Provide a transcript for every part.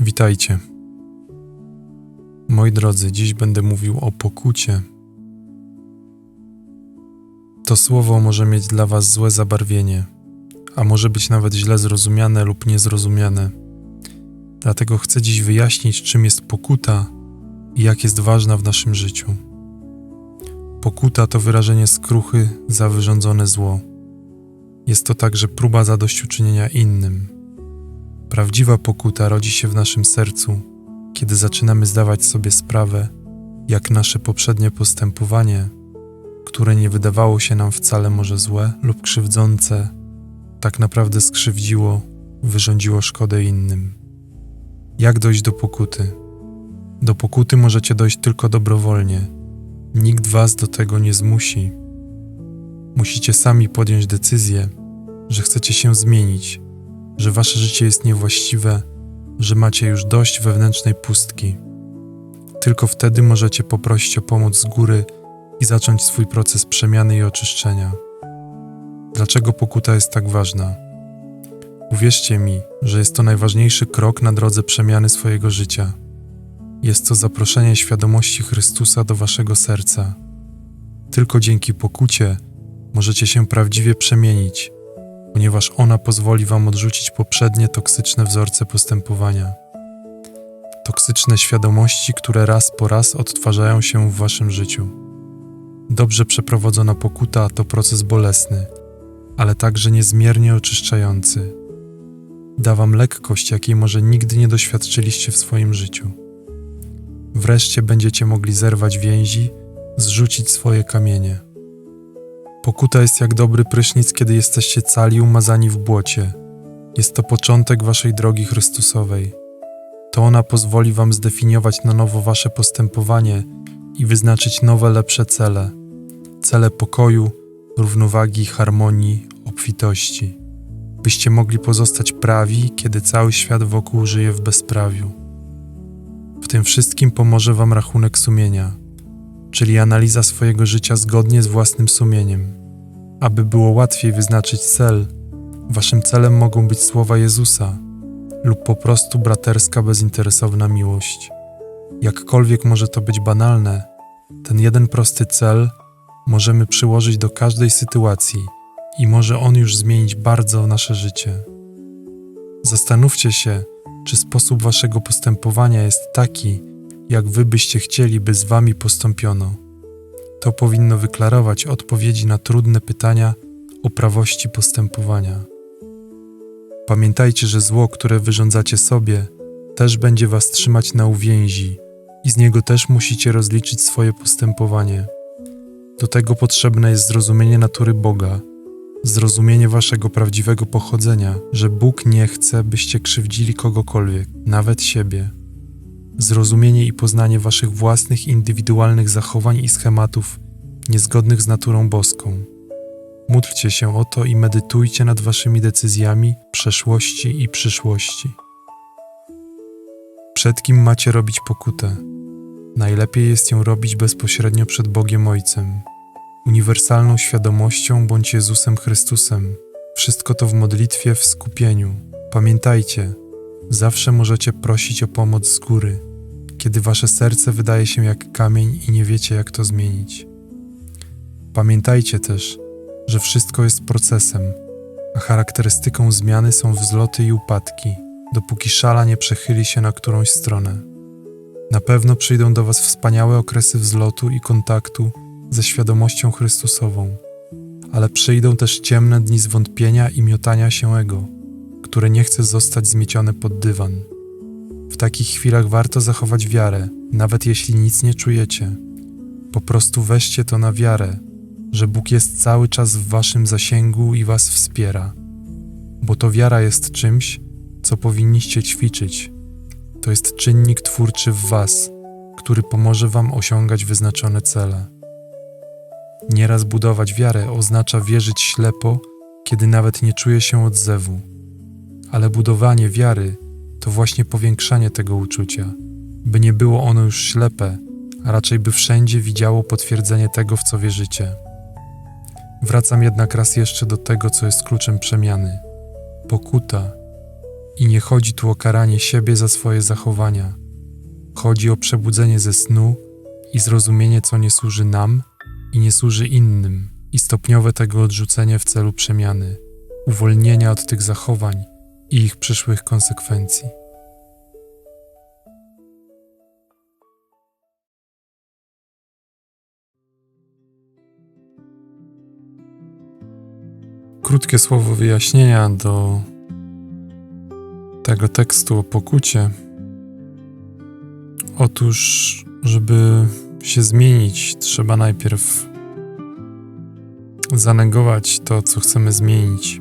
Witajcie. Moi drodzy, dziś będę mówił o pokucie. To słowo może mieć dla Was złe zabarwienie, a może być nawet źle zrozumiane lub niezrozumiane. Dlatego chcę dziś wyjaśnić, czym jest pokuta i jak jest ważna w naszym życiu. Pokuta to wyrażenie skruchy za wyrządzone zło. Jest to także próba zadośćuczynienia innym. Prawdziwa pokuta rodzi się w naszym sercu, kiedy zaczynamy zdawać sobie sprawę, jak nasze poprzednie postępowanie, które nie wydawało się nam wcale może złe lub krzywdzące, tak naprawdę skrzywdziło, wyrządziło szkodę innym. Jak dojść do pokuty? Do pokuty możecie dojść tylko dobrowolnie. Nikt was do tego nie zmusi. Musicie sami podjąć decyzję, że chcecie się zmienić, że wasze życie jest niewłaściwe, że macie już dość wewnętrznej pustki. Tylko wtedy możecie poprosić o pomoc z góry i zacząć swój proces przemiany i oczyszczenia. Dlaczego pokuta jest tak ważna? Uwierzcie mi, że jest to najważniejszy krok na drodze przemiany swojego życia. Jest to zaproszenie świadomości Chrystusa do waszego serca. Tylko dzięki pokucie możecie się prawdziwie przemienić, ponieważ ona pozwoli wam odrzucić poprzednie toksyczne wzorce postępowania. Toksyczne świadomości, które raz po raz odtwarzają się w waszym życiu. Dobrze przeprowadzona pokuta to proces bolesny, ale także niezmiernie oczyszczający. Da wam lekkość, jakiej może nigdy nie doświadczyliście w swoim życiu. Wreszcie będziecie mogli zerwać więzi, zrzucić swoje kamienie. Pokuta jest jak dobry prysznic, kiedy jesteście cali umazani w błocie. Jest to początek waszej drogi Chrystusowej. To ona pozwoli wam zdefiniować na nowo wasze postępowanie i wyznaczyć nowe, lepsze cele. Cele pokoju, równowagi, harmonii, obfitości. Byście mogli pozostać prawi, kiedy cały świat wokół żyje w bezprawiu. W tym wszystkim pomoże wam rachunek sumienia, czyli analiza swojego życia zgodnie z własnym sumieniem. Aby było łatwiej wyznaczyć cel, waszym celem mogą być słowa Jezusa lub po prostu braterska, bezinteresowna miłość. Jakkolwiek może to być banalne, ten jeden prosty cel możemy przyłożyć do każdej sytuacji i może on już zmienić bardzo nasze życie. Zastanówcie się, czy sposób waszego postępowania jest taki, jak wy byście chcieli, by z wami postąpiono. To powinno wyklarować odpowiedzi na trudne pytania o prawości postępowania. Pamiętajcie, że zło, które wyrządzacie sobie, też będzie was trzymać na uwięzi i z niego też musicie rozliczyć swoje postępowanie. Do tego potrzebne jest zrozumienie natury Boga, zrozumienie waszego prawdziwego pochodzenia, że Bóg nie chce, byście krzywdzili kogokolwiek, nawet siebie. Zrozumienie i poznanie waszych własnych indywidualnych zachowań i schematów niezgodnych z naturą boską. Módlcie się o to i medytujcie nad waszymi decyzjami przeszłości i przyszłości. Przed kim macie robić pokutę? Najlepiej jest ją robić bezpośrednio przed Bogiem Ojcem, uniwersalną świadomością bądź Jezusem Chrystusem. Wszystko to w modlitwie, w skupieniu. Pamiętajcie, zawsze możecie prosić o pomoc z góry, kiedy wasze serce wydaje się jak kamień i nie wiecie, jak to zmienić. Pamiętajcie też, że wszystko jest procesem, a charakterystyką zmiany są wzloty i upadki, dopóki szala nie przechyli się na którąś stronę. Na pewno przyjdą do Was wspaniałe okresy wzlotu i kontaktu ze świadomością Chrystusową, ale przyjdą też ciemne dni zwątpienia i miotania się ego, które nie chce zostać zmiecione pod dywan. W takich chwilach warto zachować wiarę, nawet jeśli nic nie czujecie. Po prostu weźcie to na wiarę, że Bóg jest cały czas w Waszym zasięgu i Was wspiera, bo to wiara jest czymś, co powinniście ćwiczyć. To jest czynnik twórczy w Was, który pomoże Wam osiągać wyznaczone cele. Nieraz budować wiarę oznacza wierzyć ślepo, kiedy nawet nie czuje się odzewu, ale budowanie wiary to właśnie powiększanie tego uczucia, by nie było ono już ślepe, a raczej by wszędzie widziało potwierdzenie tego, w co wierzycie. Wracam jednak raz jeszcze do tego, co jest kluczem przemiany pokuta I nie chodzi tu o karanie siebie za swoje zachowania. Chodzi o przebudzenie ze snu i zrozumienie, co nie służy nam i nie służy innym, i stopniowe tego odrzucenie w celu przemiany, uwolnienia od tych zachowań i ich przyszłych konsekwencji. Krótkie słowo wyjaśnienia do tego tekstu o pokucie. Otóż, żeby się zmienić, trzeba najpierw zanegować to, co chcemy zmienić,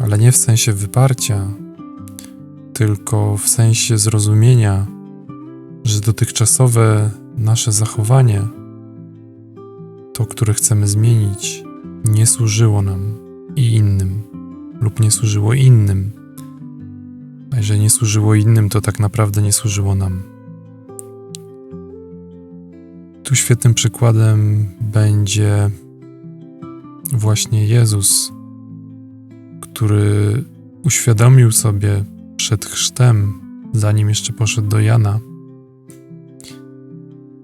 ale nie w sensie wyparcia, tylko w sensie zrozumienia, że dotychczasowe nasze zachowanie, to, które chcemy zmienić, nie służyło nam i innym, lub nie służyło innym. A jeżeli nie służyło innym, to tak naprawdę nie służyło nam. Tu świetnym przykładem będzie właśnie Jezus, który uświadomił sobie przed chrztem, zanim jeszcze poszedł do Jana,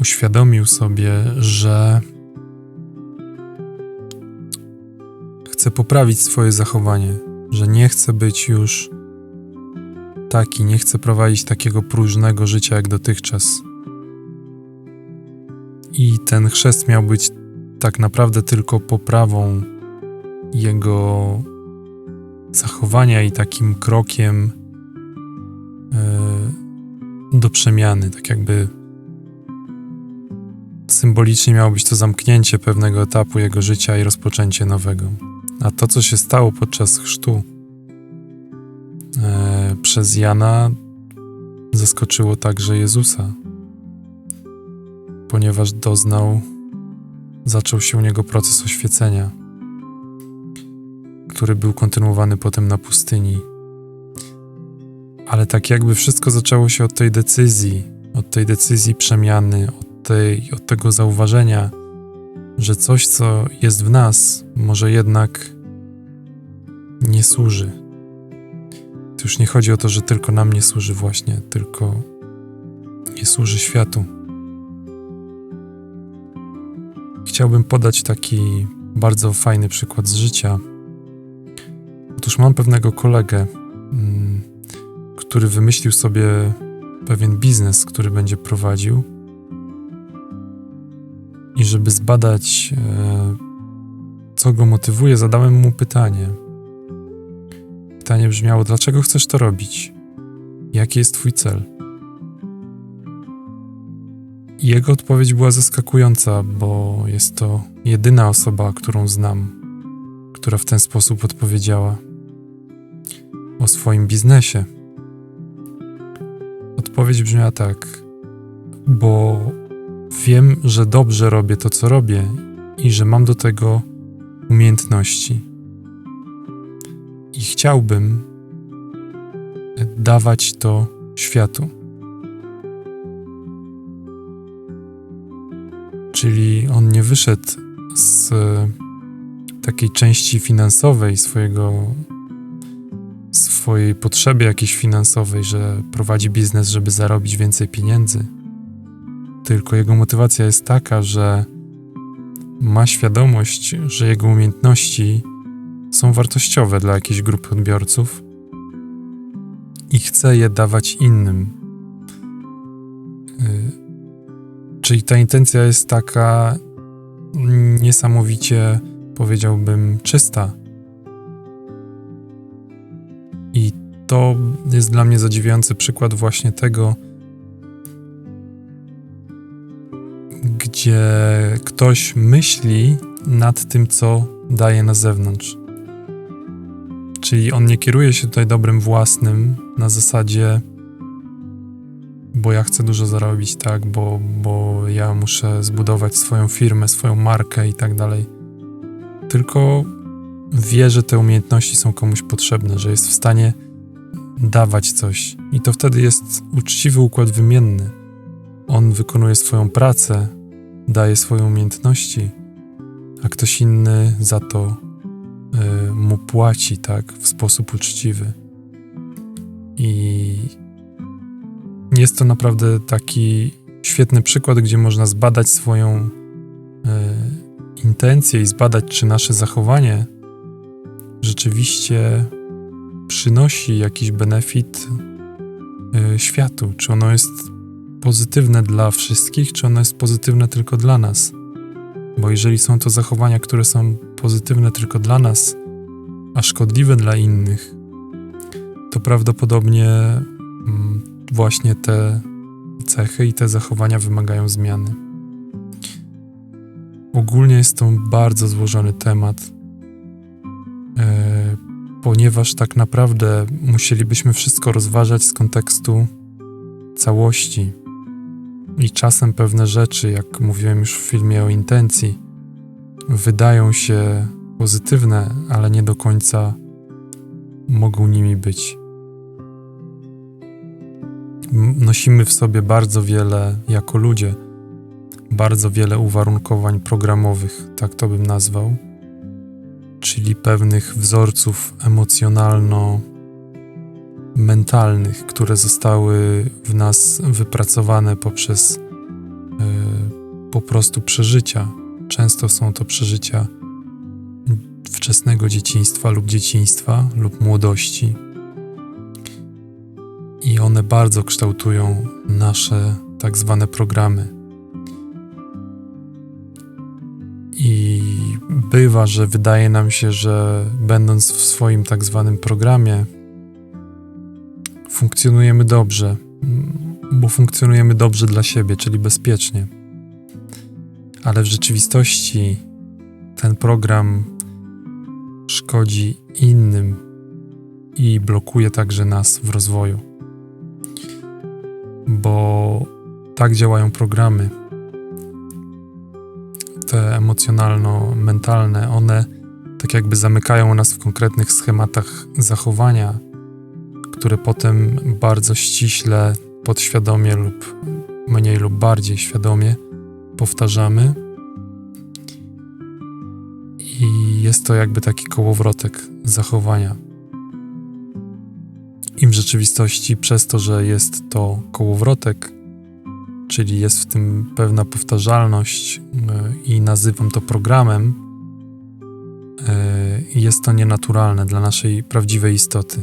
uświadomił sobie, że chce poprawić swoje zachowanie, że nie chce być już taki, nie chce prowadzić takiego próżnego życia jak dotychczas. I ten chrzest miał być tak naprawdę tylko poprawą jego zachowania i takim krokiem yy, do przemiany, tak jakby symbolicznie miało być to zamknięcie pewnego etapu jego życia i rozpoczęcie nowego. A to, co się stało podczas chrztu e, przez Jana, zaskoczyło także Jezusa, ponieważ doznał, zaczął się u niego proces oświecenia, który był kontynuowany potem na pustyni. Ale tak jakby wszystko zaczęło się od tej decyzji, od tej decyzji przemiany, od, tej, od tego zauważenia, że coś, co jest w nas, może jednak nie służy. To już nie chodzi o to, że tylko nam nie służy, właśnie, tylko nie służy światu. Chciałbym podać taki bardzo fajny przykład z życia. Otóż mam pewnego kolegę, mm, który wymyślił sobie pewien biznes, który będzie prowadził i żeby zbadać, e, co go motywuje, zadałem mu pytanie. Pytanie brzmiało: Dlaczego chcesz to robić? Jaki jest Twój cel? Jego odpowiedź była zaskakująca, bo jest to jedyna osoba, którą znam, która w ten sposób odpowiedziała o swoim biznesie. Odpowiedź brzmiała tak: Bo Wiem, że dobrze robię to, co robię i że mam do tego umiejętności. I chciałbym dawać to światu. Czyli on nie wyszedł z takiej części finansowej swojego, swojej potrzeby jakiejś finansowej, że prowadzi biznes, żeby zarobić więcej pieniędzy tylko jego motywacja jest taka, że ma świadomość, że jego umiejętności są wartościowe dla jakiejś grupy odbiorców i chce je dawać innym. Y, czyli ta intencja jest taka niesamowicie, powiedziałbym, czysta. To jest dla mnie zadziwiający przykład właśnie tego, gdzie ktoś myśli nad tym, co daje na zewnątrz. Czyli on nie kieruje się tutaj dobrem własnym na zasadzie, bo ja chcę dużo zarobić, tak, bo, bo ja muszę zbudować swoją firmę, swoją markę i tak dalej. Tylko wie, że te umiejętności są komuś potrzebne, że jest w stanie dawać coś. I to wtedy jest uczciwy układ wymienny. On wykonuje swoją pracę, daje swoje umiejętności, a ktoś inny za to y, mu płaci, tak, w sposób uczciwy. I jest to naprawdę taki świetny przykład, gdzie można zbadać swoją e, intencję i zbadać, czy nasze zachowanie rzeczywiście przynosi jakiś benefit e, światu, czy ono jest pozytywne dla wszystkich, czy ono jest pozytywne tylko dla nas. Bo jeżeli są to zachowania, które są pozytywne tylko dla nas, a szkodliwe dla innych, to prawdopodobnie mm, właśnie te cechy i te zachowania wymagają zmiany. Ogólnie jest to bardzo złożony temat, e, ponieważ tak naprawdę musielibyśmy wszystko rozważać z kontekstu całości. I czasem pewne rzeczy, jak mówiłem już w filmie o intencji, wydają się pozytywne, ale nie do końca mogą nimi być. Nosimy w sobie bardzo wiele, jako ludzie, bardzo wiele uwarunkowań programowych, tak to bym nazwał, czyli pewnych wzorców emocjonalno-mentalnych, które zostały w nas wypracowane poprzez y, po prostu przeżycia. Często są to przeżycia wczesnego dzieciństwa lub dzieciństwa lub młodości. I one bardzo kształtują nasze tak zwane programy. Bywa, że wydaje nam się, że będąc w swoim tak zwanym programie, funkcjonujemy dobrze, bo funkcjonujemy dobrze dla siebie, czyli bezpiecznie. Ale w rzeczywistości ten program szkodzi innym i blokuje także nas w rozwoju. Bo tak działają programy. Te emocjonalno-mentalne, one tak jakby zamykają nas w konkretnych schematach zachowania, które potem bardzo ściśle, podświadomie lub mniej lub bardziej świadomie powtarzamy i jest to jakby taki kołowrotek zachowania. I w rzeczywistości, przez to, że jest to kołowrotek, czyli jest w tym pewna powtarzalność, e, nazywam to programem, e, jest to nienaturalne dla naszej prawdziwej istoty.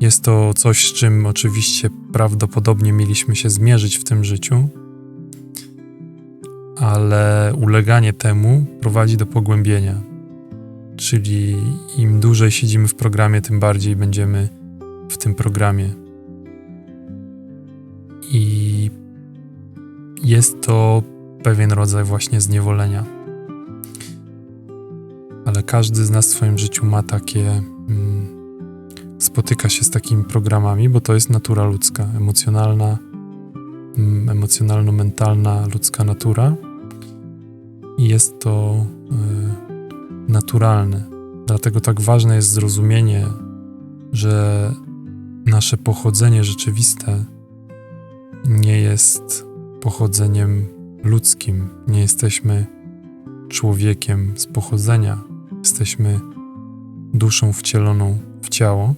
Jest to coś, z czym oczywiście prawdopodobnie mieliśmy się zmierzyć w tym życiu ale uleganie temu prowadzi do pogłębienia. Czyli im dłużej siedzimy w programie, tym bardziej będziemy w tym programie. I jest to pewien rodzaj właśnie zniewolenia. Ale każdy z nas w swoim życiu ma takie. Mm, spotyka się z takimi programami, bo to jest natura ludzka, emocjonalna, mm, emocjonalno-mentalna ludzka natura i jest to y, naturalne. Dlatego tak ważne jest zrozumienie, że nasze pochodzenie rzeczywiste nie jest pochodzeniem ludzkim. Nie jesteśmy człowiekiem z pochodzenia, jesteśmy duszą wcieloną w ciało.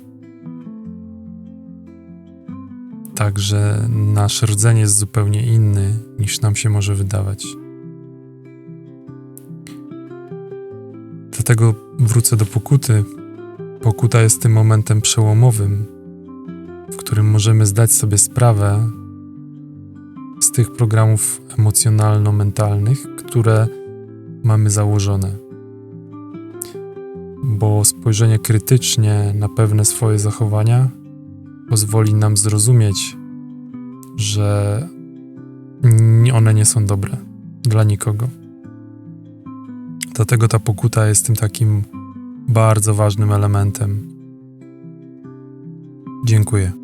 Także nasz rdzeń jest zupełnie inny niż nam się może wydawać. Dlatego wrócę do pokuty. Pokuta jest tym momentem przełomowym, w którym możemy zdać sobie sprawę tych programów emocjonalno-mentalnych, które mamy założone. Bo spojrzenie krytycznie na pewne swoje zachowania pozwoli nam zrozumieć, że one nie są dobre dla nikogo. Dlatego ta pokuta jest tym takim bardzo ważnym elementem. Dziękuję.